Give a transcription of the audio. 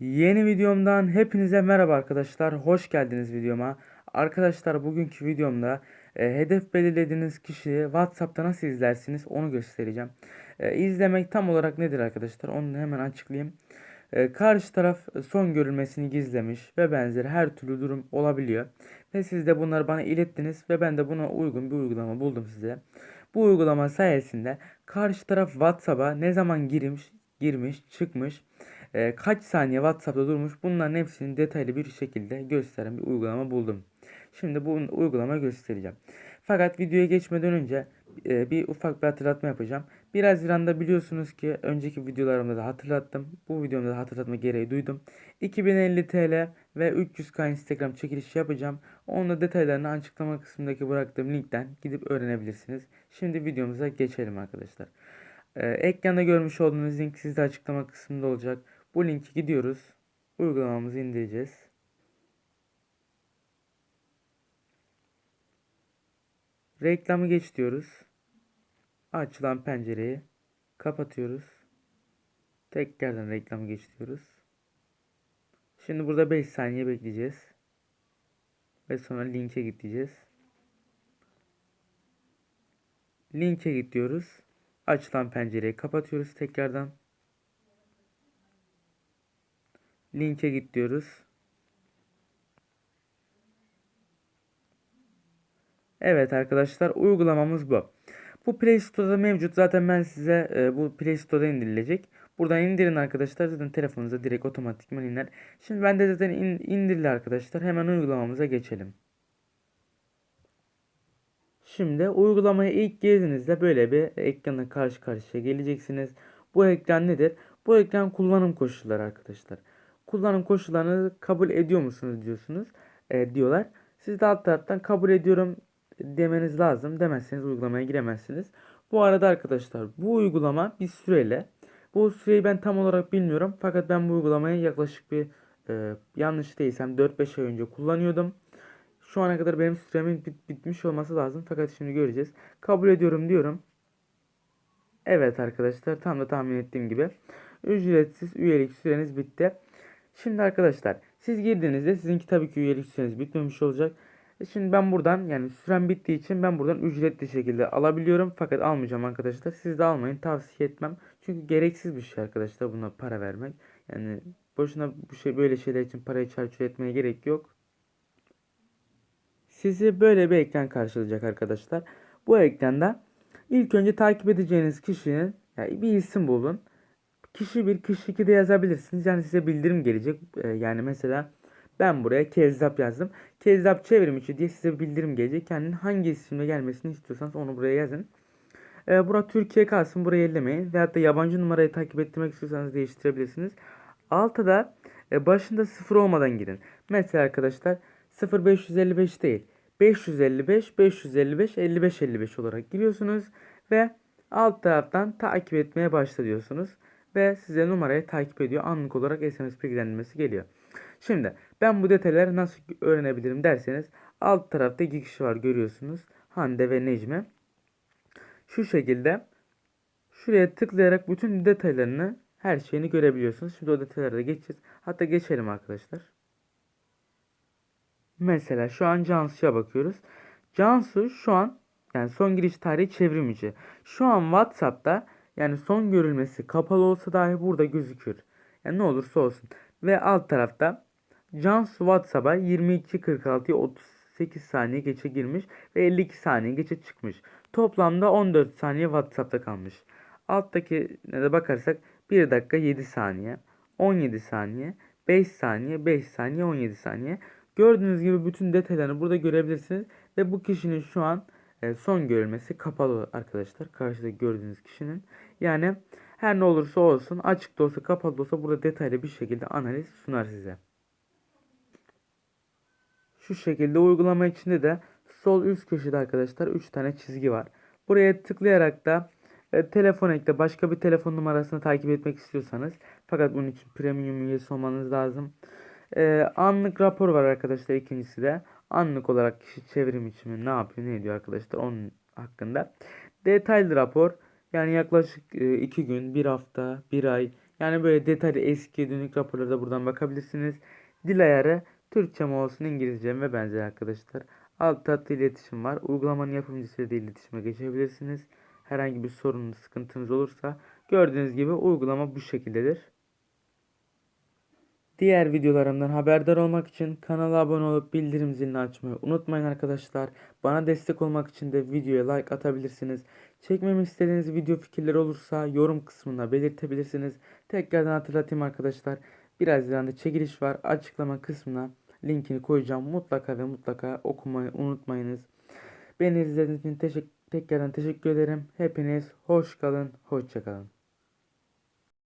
Yeni videomdan hepinize merhaba arkadaşlar. Hoş geldiniz videoma. Arkadaşlar bugünkü videomda e, hedef belirlediğiniz kişiyi WhatsApp'ta nasıl izlersiniz onu göstereceğim. E, izlemek tam olarak nedir arkadaşlar? Onu hemen açıklayayım. E, karşı taraf son görülmesini gizlemiş ve benzeri her türlü durum olabiliyor. Ve siz de bunları bana ilettiniz ve ben de buna uygun bir uygulama buldum size. Bu uygulama sayesinde karşı taraf WhatsApp'a ne zaman girmiş, girmiş, çıkmış e, kaç saniye WhatsApp'ta durmuş bunların hepsini detaylı bir şekilde gösteren bir uygulama buldum. Şimdi bu uygulama göstereceğim. Fakat videoya geçmeden önce e, bir ufak bir hatırlatma yapacağım. 1 Haziran'da biliyorsunuz ki önceki videolarımda da hatırlattım. Bu videomda da hatırlatma gereği duydum. 2050 TL ve 300k Instagram çekilişi yapacağım. Onun da detaylarını açıklama kısmındaki bıraktığım linkten gidip öğrenebilirsiniz. Şimdi videomuza geçelim arkadaşlar. Ee, ekranda görmüş olduğunuz link sizde açıklama kısmında olacak. Bu linki gidiyoruz. Uygulamamızı indireceğiz. Reklamı geç diyoruz. Açılan pencereyi kapatıyoruz. Tekrardan reklamı geç diyoruz. Şimdi burada 5 saniye bekleyeceğiz. Ve sonra linke git diyeceğiz. Linke git diyoruz. Açılan pencereyi kapatıyoruz tekrardan. Linke git diyoruz. Evet arkadaşlar uygulamamız bu. Bu Play Store'da mevcut. Zaten ben size e, bu Play Store'da indirilecek. Buradan indirin arkadaşlar. Zaten telefonunuza direkt otomatikman iner. Şimdi ben de zaten in, indirili arkadaşlar. Hemen uygulamamıza geçelim. Şimdi uygulamaya ilk girdiğinizde böyle bir ekranla karşı karşıya geleceksiniz. Bu ekran nedir? Bu ekran kullanım koşulları arkadaşlar. Kullanım koşullarını kabul ediyor musunuz diyorsunuz e, diyorlar. Siz de alt taraftan kabul ediyorum demeniz lazım. Demezseniz uygulamaya giremezsiniz. Bu arada arkadaşlar bu uygulama bir süreyle bu süreyi ben tam olarak bilmiyorum. Fakat ben bu uygulamayı yaklaşık bir e, yanlış değilsem 4-5 ay önce kullanıyordum. Şu ana kadar benim süremin bit bitmiş olması lazım. Fakat şimdi göreceğiz. Kabul ediyorum diyorum. Evet arkadaşlar tam da tahmin ettiğim gibi. Ücretsiz üyelik süreniz bitti. Şimdi arkadaşlar siz girdiğinizde sizinki tabii ki üyelik süreniz bitmemiş olacak. E Şimdi ben buradan yani süren bittiği için ben buradan ücretli şekilde alabiliyorum. Fakat almayacağım arkadaşlar. Siz de almayın tavsiye etmem. Çünkü gereksiz bir şey arkadaşlar buna para vermek. Yani boşuna bu şey böyle şeyler için parayı çarçur etmeye gerek yok. Sizi böyle bir ekran karşılayacak arkadaşlar. Bu ekranda ilk önce takip edeceğiniz kişinin yani bir isim bulun. Kişi 1, kişi 2 de yazabilirsiniz. Yani size bildirim gelecek. Ee, yani mesela ben buraya Kezzap yazdım. Kezzap çevrim içi diye size bildirim gelecek. Yani hangi isimle gelmesini istiyorsanız onu buraya yazın. Ee, bura Türkiye kalsın. Burayı ellemeyin. Veyahut da yabancı numarayı takip ettirmek istiyorsanız değiştirebilirsiniz. Altta da e, başında sıfır olmadan girin. Mesela arkadaşlar 0555 değil. 555 555 55 55 olarak giriyorsunuz ve alt taraftan takip etmeye başla diyorsunuz ve size numarayı takip ediyor. Anlık olarak SMS bilgilendirmesi geliyor. Şimdi ben bu detayları nasıl öğrenebilirim derseniz alt tarafta iki kişi var görüyorsunuz. Hande ve Necmi. Şu şekilde şuraya tıklayarak bütün detaylarını her şeyini görebiliyorsunuz. Şimdi o detaylara da geçeceğiz. Hatta geçelim arkadaşlar. Mesela şu an Cansu'ya bakıyoruz. Cansu şu an yani son giriş tarihi çevrimici. Şu an WhatsApp'ta yani son görülmesi kapalı olsa dahi burada gözükür. Yani ne olursa olsun. Ve alt tarafta Cansu WhatsApp'a 22.46'ya 38 saniye geçe girmiş ve 52 saniye geçe çıkmış. Toplamda 14 saniye WhatsApp'ta kalmış. Alttaki ne de bakarsak 1 dakika 7 saniye, 17 saniye, 5 saniye, 5 saniye, 17 saniye. Gördüğünüz gibi bütün detaylarını burada görebilirsiniz. Ve bu kişinin şu an son görülmesi kapalı arkadaşlar. Karşıda gördüğünüz kişinin. Yani her ne olursa olsun açık da olsa kapalı da olsa burada detaylı bir şekilde analiz sunar size. Şu şekilde uygulama içinde de sol üst köşede arkadaşlar 3 tane çizgi var. Buraya tıklayarak da e, telefon ekle başka bir telefon numarasını takip etmek istiyorsanız fakat bunun için premium üyesi olmanız lazım. E, anlık rapor var arkadaşlar ikincisi de. Anlık olarak kişi çevrim içimi ne yapıyor ne ediyor arkadaşlar onun hakkında. Detaylı rapor yani yaklaşık 2 gün, 1 hafta, 1 ay Yani böyle detaylı eski dönük raporlara da buradan bakabilirsiniz. Dil ayarı Türkçe mi olsun İngilizce mi ve benzeri arkadaşlar. Alt tatlı iletişim var. Uygulamanın yapımcısıyla da iletişime geçebilirsiniz. Herhangi bir sorununuz, sıkıntınız olursa gördüğünüz gibi uygulama bu şekildedir. Diğer videolarımdan haberdar olmak için kanala abone olup bildirim zilini açmayı unutmayın arkadaşlar. Bana destek olmak için de videoya like atabilirsiniz. Çekmemi istediğiniz video fikirleri olursa yorum kısmına belirtebilirsiniz. Tekrardan hatırlatayım arkadaşlar. Birazdan da çekiliş var. Açıklama kısmına linkini koyacağım. Mutlaka ve mutlaka okumayı unutmayınız. Beni izlediğiniz için teşekkür, tekrardan teşekkür ederim. Hepiniz hoş kalın, hoşça kalın.